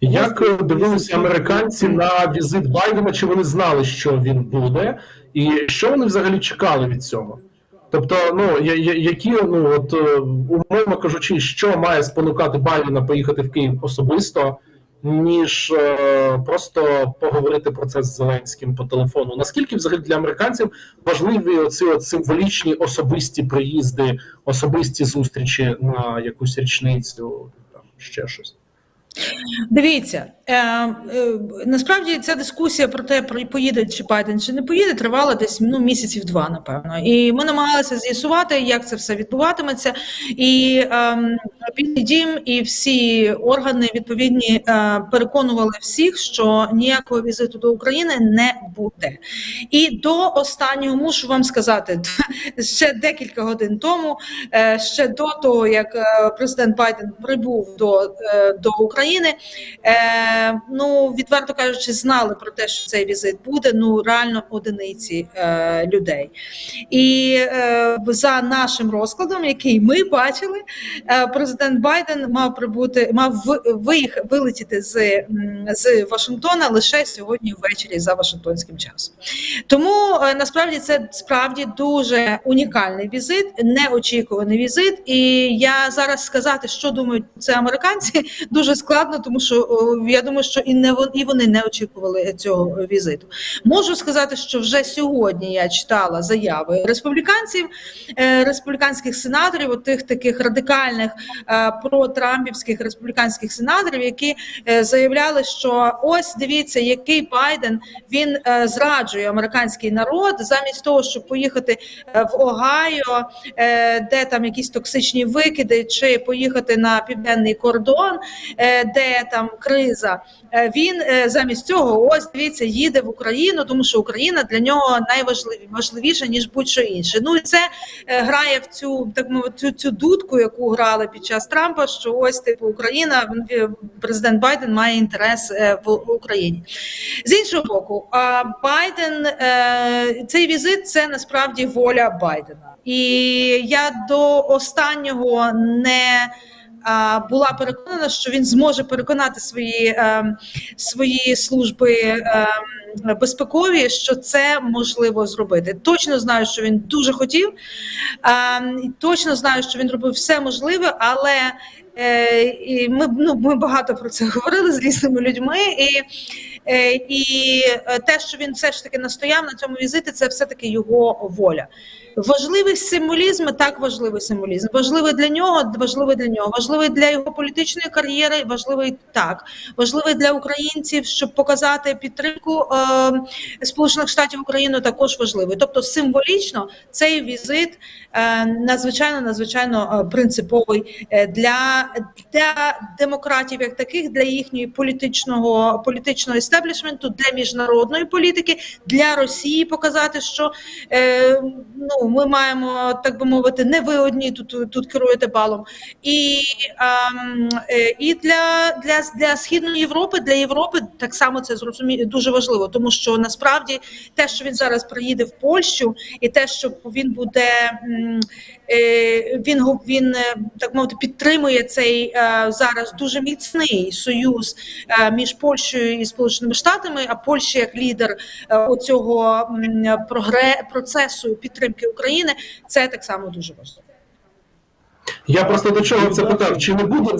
Як е, дивилися американці на візит Байдена? Чи вони знали, що він буде, і що вони взагалі чекали від цього? Тобто, ну які ну от е, умовно кажучи, що має спонукати Байдена поїхати в Київ особисто, ніж е, просто поговорити про це з Зеленським по телефону? Наскільки взагалі для американців важливі оці от символічні особисті приїзди, особисті зустрічі на якусь річницю, там ще щось? Дивіться, насправді ця дискусія про те, поїде чи Байден чи не поїде, тривала десь ну місяців два, напевно. І ми намагалися з'ясувати, як це все відбуватиметься. І е, Білий дім і всі органи відповідні е, переконували всіх, що ніякого візиту до України не буде. І до останнього мушу вам сказати, ще декілька годин тому, е, ще до того, як е, президент Байден прибув до, е, до України, е, ну відверто кажучи, знали про те, що цей візит буде. Ну реально одиниці е, людей. І е, за нашим розкладом, який ми бачили, е, президент Байден мав прибути, мав ви- виїх вилетіти з, з Вашингтона лише сьогодні ввечері за Вашингтонським часом. Тому е, насправді це справді дуже унікальний візит, неочікуваний візит. І я зараз сказати, що думають це американці, дуже складно, тому що о, думаю, що і не і вони не очікували цього візиту. Можу сказати, що вже сьогодні я читала заяви республіканців, е, республіканських сенаторів, от тих таких радикальних е, протрампівських республіканських сенаторів, які е, заявляли, що ось дивіться, який Байден він зраджує американський народ, замість того, щоб поїхати в Огайо, де там якісь токсичні викиди, чи поїхати на південний кордон, де там криза. Е, Він е, замість цього ось дивіться їде в Україну, тому що Україна для нього найважливіша ніж будь-що інше. Ну і це е, грає в цю так мовити цю, цю дудку, яку грали під час Трампа. Що ось типу Україна, президент Байден має інтерес в Україні. З іншого боку, Байден цей візит це насправді воля Байдена, і я до останнього не. Була переконана, що він зможе переконати свої, е, свої служби е, безпекові, що це можливо зробити. Точно знаю, що він дуже хотів, е, точно знаю, що він робив все можливе, але і ми, ну, ми багато про це говорили з різними людьми. І Е, І е, те, що він все ж таки настояв на цьому візиті, це все таки його воля. Важливий символізм, так важливий символізм. Важливий для нього, важливий для нього, важливий для його політичної кар'єри, важливий так, важливий для українців, щоб показати підтримку е, Сполучених Штатів Україну, також важливий. Тобто символічно цей візит е, надзвичайно надзвичайно е, принциповий е, для, для демократів, як таких, для їхньої політичного політичного істеблішменту, для міжнародної політики, для Росії показати, що е, ну ми маємо так би мовити, не ви одні тут тут керуєте балом, і, ем, е, і для, для, для східної Європи, для Європи так само це зрозумі дуже важливо, тому що насправді те, що він зараз приїде в Польщу, і те, що він буде е, він він е, так мовити підтримує цей е, зараз дуже міцний союз е, між Польщею і Сполученими Штатами. А Польща як лідер е, оцього процесу підтримки України, це так само дуже важливо. Я просто до чого це питав? Чи не буде